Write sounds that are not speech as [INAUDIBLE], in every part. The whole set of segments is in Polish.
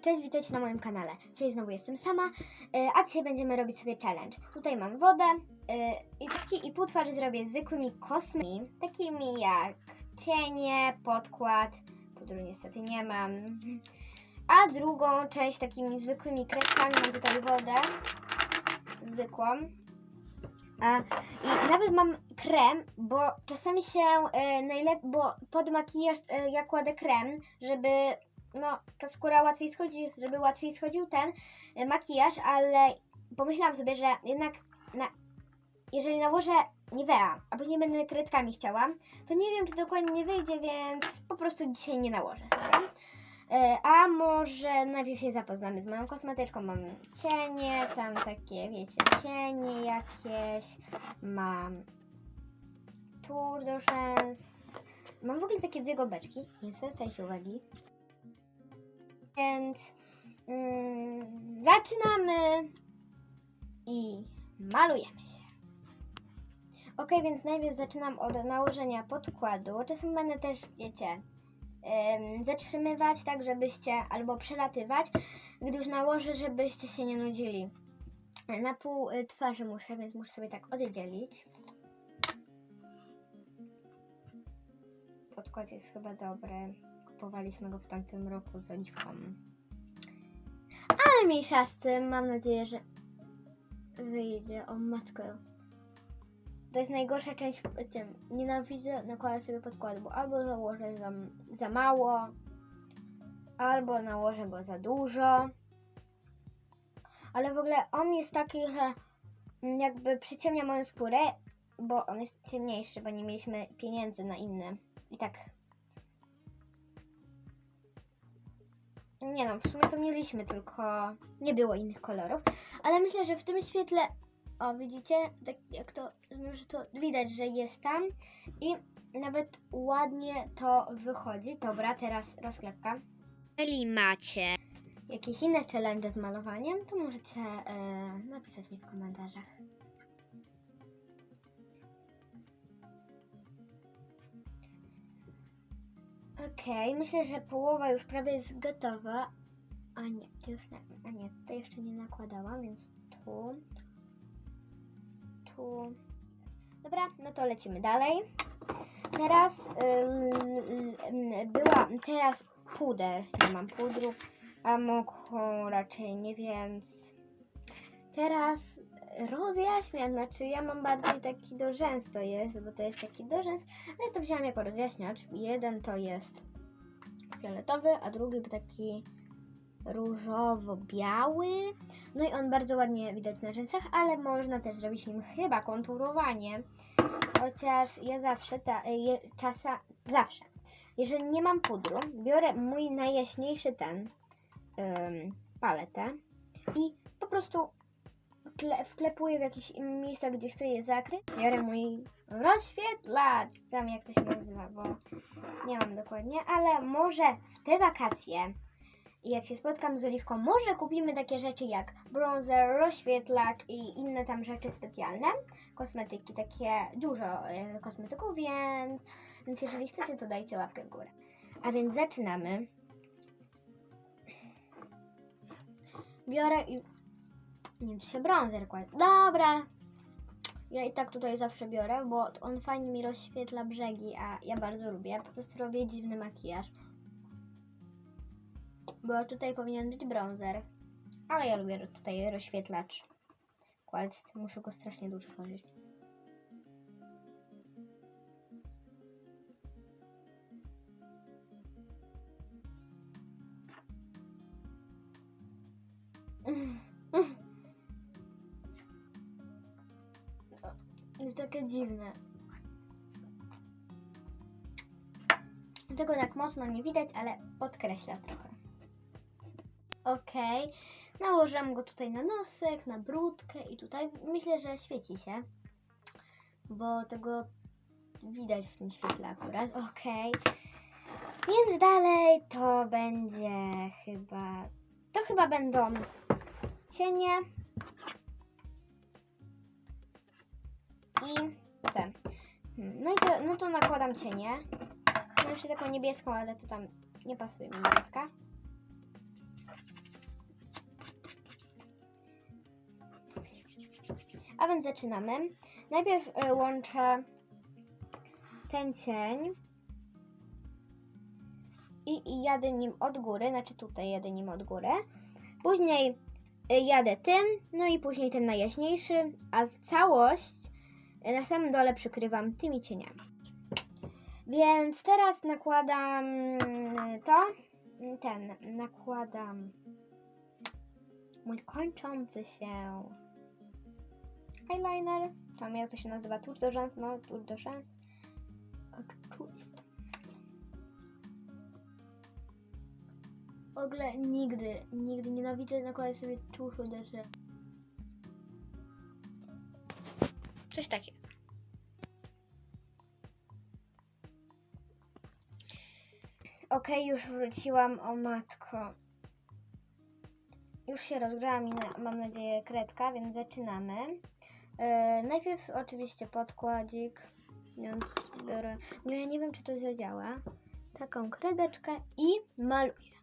Cześć, witajcie na moim kanale. Dzisiaj znowu jestem sama, e, a dzisiaj będziemy robić sobie challenge. Tutaj mam wodę e, i taki i pół twarzy zrobię zwykłymi kosmami, takimi jak cienie, podkład, pudru niestety nie mam, a drugą część takimi zwykłymi kredkami, mam tutaj wodę zwykłą. I nawet mam krem, bo czasami się e, najlepiej, bo pod makijaż e, ja kładę krem, żeby no, ta skóra łatwiej schodzi, żeby łatwiej schodził ten e, makijaż, ale pomyślałam sobie, że jednak na, jeżeli nałożę Nivea, a później będę kredkami chciała, to nie wiem, czy dokładnie nie wyjdzie, więc po prostu dzisiaj nie nałożę sobie. E, A może najpierw się zapoznamy z moją kosmetyczką. Mam cienie, tam takie, wiecie, cienie jakieś. Mam tur do rzęs. Mam w ogóle takie dwie gąbeczki, nie zwracajcie uwagi. Więc mm, zaczynamy i malujemy się. Ok, więc najpierw zaczynam od nałożenia podkładu. Czasem będę też, wiecie, zatrzymywać, tak żebyście, albo przelatywać, gdy już nałożę, żebyście się nie nudzili. Na pół y, twarzy muszę, więc muszę sobie tak oddzielić. Podkład jest chyba dobry. Kupowaliśmy go w tamtym roku z oliwką. Ale mniejsza z tym, mam nadzieję, że wyjdzie. O matko. To jest najgorsza część tym. Nienawidzę nakładać sobie podkładu, bo albo założę za, za mało, albo nałożę go za dużo. Ale w ogóle on jest taki, że jakby przyciemnia moją skórę, bo on jest ciemniejszy, bo nie mieliśmy pieniędzy na inny. I tak. Nie no, w sumie to mieliśmy, tylko nie było innych kolorów. Ale myślę, że w tym świetle o, widzicie, tak jak to, że to widać, że jest tam i nawet ładnie to wychodzi. Dobra, teraz rozklepka. Jeżeli macie jakieś inne challenge z malowaniem, to możecie e, napisać mi w komentarzach. Okej, myślę, że połowa już prawie jest gotowa. A nie, to już nie, a nie, to jeszcze nie nakładałam, więc tu tu. Dobra, no to lecimy dalej. Teraz była teraz puder. Nie mam pudru, a mokro raczej nie, więc teraz rozjaśniam. Znaczy ja mam bardziej taki do rzęs to jest, bo to jest taki do rzęs, ale to wziąłam jako rozjaśniacz. Jeden to jest fioletowy, a drugi taki różowo-biały. No i on bardzo ładnie widać na rzęsach, ale można też zrobić nim chyba konturowanie. Chociaż ja zawsze, ta, je, czasa, zawsze, jeżeli nie mam pudru, biorę mój najjaśniejszy ten, ym, paletę i po prostu kle, wklepuję w jakieś miejsca, gdzie chcę je zakryć. Biorę mój rozświetlacz, tam jak to się nazywa, bo nie mam dokładnie, ale może w te wakacje jak się spotkam z Oliwką, może kupimy takie rzeczy jak bronzer, rozświetlacz i inne tam rzeczy specjalne. Kosmetyki, takie dużo y, kosmetyków, więc, więc jeżeli chcecie, to dajcie łapkę w górę. A więc zaczynamy. Biorę i... Nie, tu się bronzer kładzie. Dobra. Ja i tak tutaj zawsze biorę, bo on fajnie mi rozświetla brzegi, a ja bardzo lubię. Po prostu robię dziwny makijaż bo tutaj powinien być bronzer. Ale ja lubię tutaj rozświetlacz. Kłaść, muszę go strasznie dużo tworzyć. Jest [LAUGHS] takie dziwne. Tego tak mocno nie widać, ale podkreśla trochę. Okej, nałożyłam go tutaj na nosek, na brudkę i tutaj myślę, że świeci się, bo tego widać w tym świetle akurat. Okej, więc dalej to będzie chyba, to chyba będą cienie i te. Hmm, No i to, no to nakładam cienie. Mam jeszcze taką niebieską, ale to tam nie pasuje mi niebieska. A więc zaczynamy. Najpierw e, łączę ten cień i, i jadę nim od góry, znaczy tutaj jadę nim od góry. Później y, jadę tym, no i później ten najjaśniejszy, a całość y, na samym dole przykrywam tymi cieniami. Więc teraz nakładam y, to, ten, nakładam mój kończący się eyeliner. Tam jak to się nazywa? Tuż do rzęs, no tuż do rzęs. Oczywiste. W ogóle nigdy, nigdy nienawidzę nakładać sobie tuszu do rzęs. Coś takiego. Okej, już wróciłam, o matko. Już się na, mam nadzieję kredka, więc zaczynamy. E, najpierw oczywiście podkładzik, więc biorę, ogóle ja nie wiem czy to zadziała, taką kredeczkę i maluję.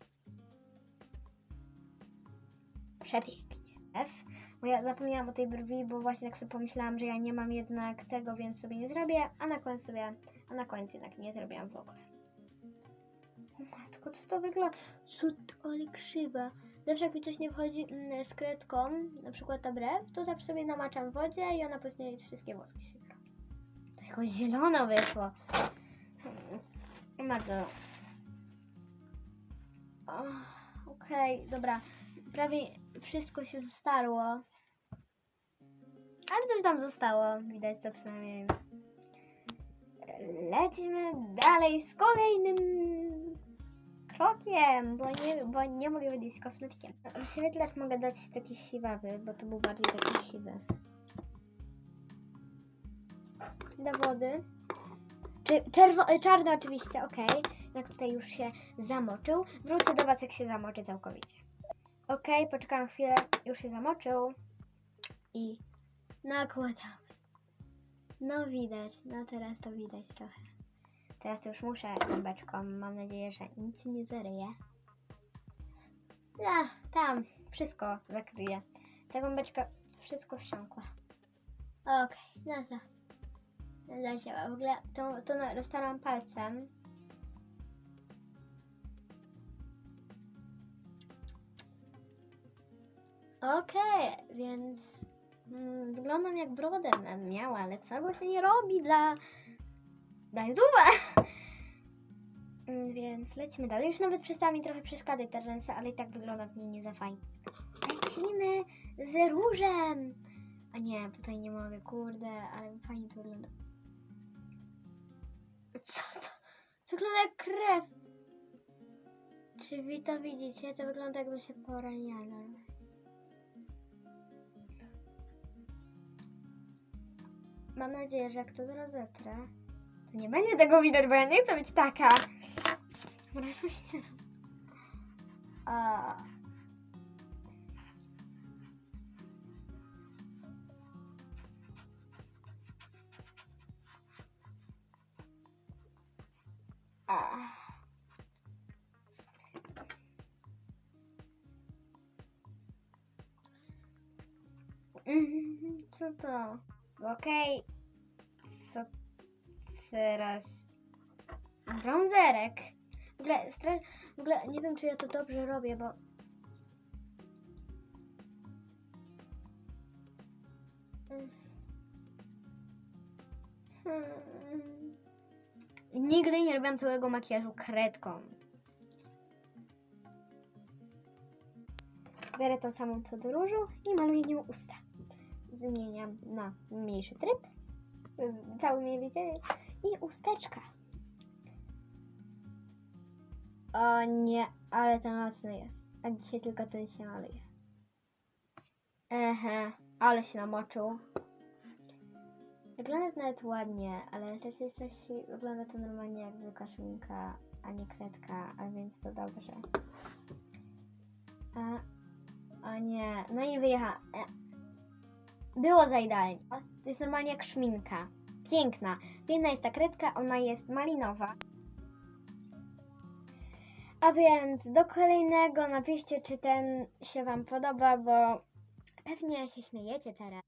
Przepięknie. F. Bo ja zapomniałam o tej brwi, bo właśnie tak sobie pomyślałam, że ja nie mam jednak tego, więc sobie nie zrobię, a na końcu sobie, a na końcu jednak nie zrobiłam w ogóle. O matko, co to wygląda? To, ale krzywa. Zawsze jak mi coś nie wchodzi mm, z kredką, na przykład ta brew, to zawsze sobie namaczam w wodzie i ona później wszystkie włoski się robi. To jakoś zielono wyszło. Hmm, Bardzo. Okej, dobra. Prawie wszystko się starło. Ale coś tam zostało. Widać to przynajmniej. Lecimy dalej z kolejnym krokiem, bo nie, bo nie mogę wyjść z kosmetykiem. Rozświetlacz mogę dać taki siwawy, bo to był bardziej taki siwy. Do wody. Czerwo, e, czarny oczywiście, ok. Jak tutaj już się zamoczył. Wrócę do Was, jak się zamoczy całkowicie. Ok, poczekam chwilę, już się zamoczył. I nakładamy. No widać, no teraz to widać trochę. Teraz to już muszę gąbeczką. Mam nadzieję, że nic nie zaryje. Ja, tam, wszystko zakryje. Ta gąbeczka wszystko wsiąkła. Okej, no to. No zadziała. W ogóle to, to roztarłam palcem. Okej, więc mm, wyglądam jak brodę miała, ale co go się nie robi dla dla [LAUGHS] YouTube'a. Mm, Więc lecimy dalej. Już nawet przestała mi trochę przeszkadzać ta rzęsa, ale i tak wygląda w niej nie za fajnie. Lecimy z różem. A nie, tutaj nie mogę, kurde, ale fajnie to wygląda. Co to? To wygląda jak krew. Czy wy to widzicie? To wygląda jakby się poraniano. Mam nadzieję, że jak to rozetrę, to nie będzie tego widać, bo ja nie chcę być taka. [LAUGHS] A. A. Mhm, Co to? Okej. Co teraz? Brązerek. W ogóle, stra- w ogóle nie wiem, czy ja to dobrze robię, bo. Mm. Hmm. Nigdy nie robiłam całego makijażu kredką. Biorę tą samą co do różu i maluję nią usta. Zmieniam na mniejszy tryb. Cały mnie widzieli. I usteczka. O nie, ale to mocny jest. A dzisiaj tylko ten się maluje. Ehe, ale się namoczył. Wygląda to nawet ładnie, ale w rzeczywistości wygląda to normalnie jak zwykła szminka, a nie kredka, a więc to dobrze. A, o nie, no i wyjecha. Było za idealnie. To jest normalnie jak szminka. Piękna. Piękna jest ta kredka, ona jest malinowa. A więc do kolejnego napiszcie, czy ten się Wam podoba, bo pewnie się śmiejecie teraz.